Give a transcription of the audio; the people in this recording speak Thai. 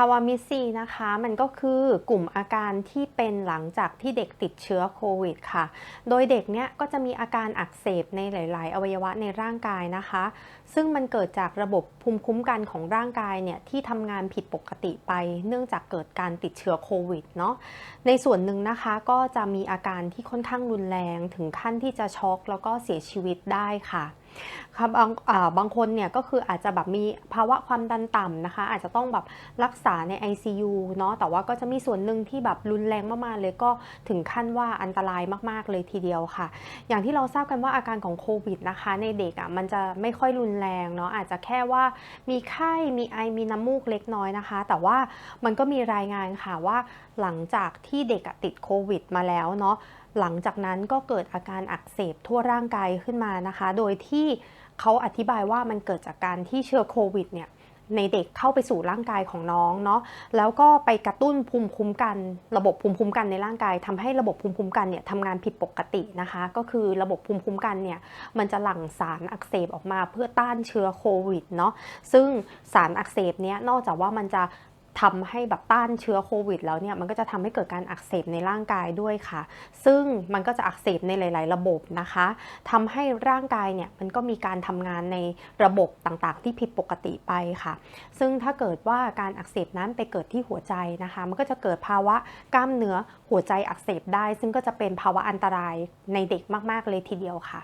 ภาวะมิสซีนะคะ มันก็คือกลุ่มอาการที่เป็นหลังจากที่เด็กติดเชื้อโควิดค่ะ โดยเด็กเนี้ยก็จะมีอาการอักเสบในหลาย ๆ อวัยวะในร่างกายนะคะ ซึ่งมันเกิดจากระบบภูมิคุ้มกันของร่างกายเนี่ยที่ทำงานผิดปกติไป เนื่องจากเกิดการติดเชื้อโควิดเนาะ ในส่วนหนึ่งนะคะก็จะมีอาการที่ค่อนข้างรุนแรงถึงขั้นที่จะช็อกแล้วก็เสียชีวิตได้ค่ะ ครับบางบางคนเนี่ยก็คืออาจจะแบบมีภาวะความดันต่ำนะคะ อาจจะต้องแบบรักษาใน ICU เนาะแต่ว่าก็จะมีส่วนหนึ่งที่แบบรุนแรงมากๆเลยก็ถึงขั้นว่าอันตรายมากๆเลยทีเดียวค่ะ อย่างที่เราทราบกันว่าอาการของโควิดนะคะในเด็กอะ่ะมันจะไม่ค่อยรุนแรงเนาะอาจจะแค่ว่ามีไข้มีไอมีน้ำมูกเล็กน้อยนะคะ แต่ว่ามันก็มีรายงานค่ะว่าหลังจากที่เด็กติดโควิดมาแล้วเนาะ หลังจากนั้นก็เกิดอาการอักเสบทั่วร่างกายขึ้นมานะคะ โดยที่เขาอธิบายว่ามันเกิดจากการที่เชื้อโควิดเนี่ยในเด็กเข้าไปสู่ร่างกายของน้องเนาะแล้วก็ไปกระตุ้นภูมิคุ้มกัน ระบบภูมิคุ้มกันในร่างกายทำให้ระบบภูมิคุ้มกันเนี่ยทำงานผิดปกตินะคะ ก็คือระบบภูมิคุ้มกันเนี่ยมันจะหลั่งสารอักเสบออกมาเพื่อต้านเชื้อโควิดเนาะซึ่งสารอักเสบเนี้ยนอกจากว่ามันจะ ทำให้แบบต้านเชื้อโควิด แล้วเนี่ยมันก็จะทำให้เกิดการอักเสบในร่างกายด้วยค่ะ ซึ่งมันก็จะอักเสบในหลาย ๆ ระบบนะคะทำให้ร่างกายเนี่ยมันก็มีการทำงานในระบบต่าง ๆ ที่ผิดปกติไปค่ะ ซึ่งถ้าเกิดว่าการอักเสบนั้นไปเกิดที่หัวใจนะคะ มันก็จะเกิดภาวะกล้ามเนื้อหัวใจอักเสบได้ ซึ่งก็จะเป็นภาวะอันตรายในเด็กมาก ๆ เลยทีเดียวค่ะ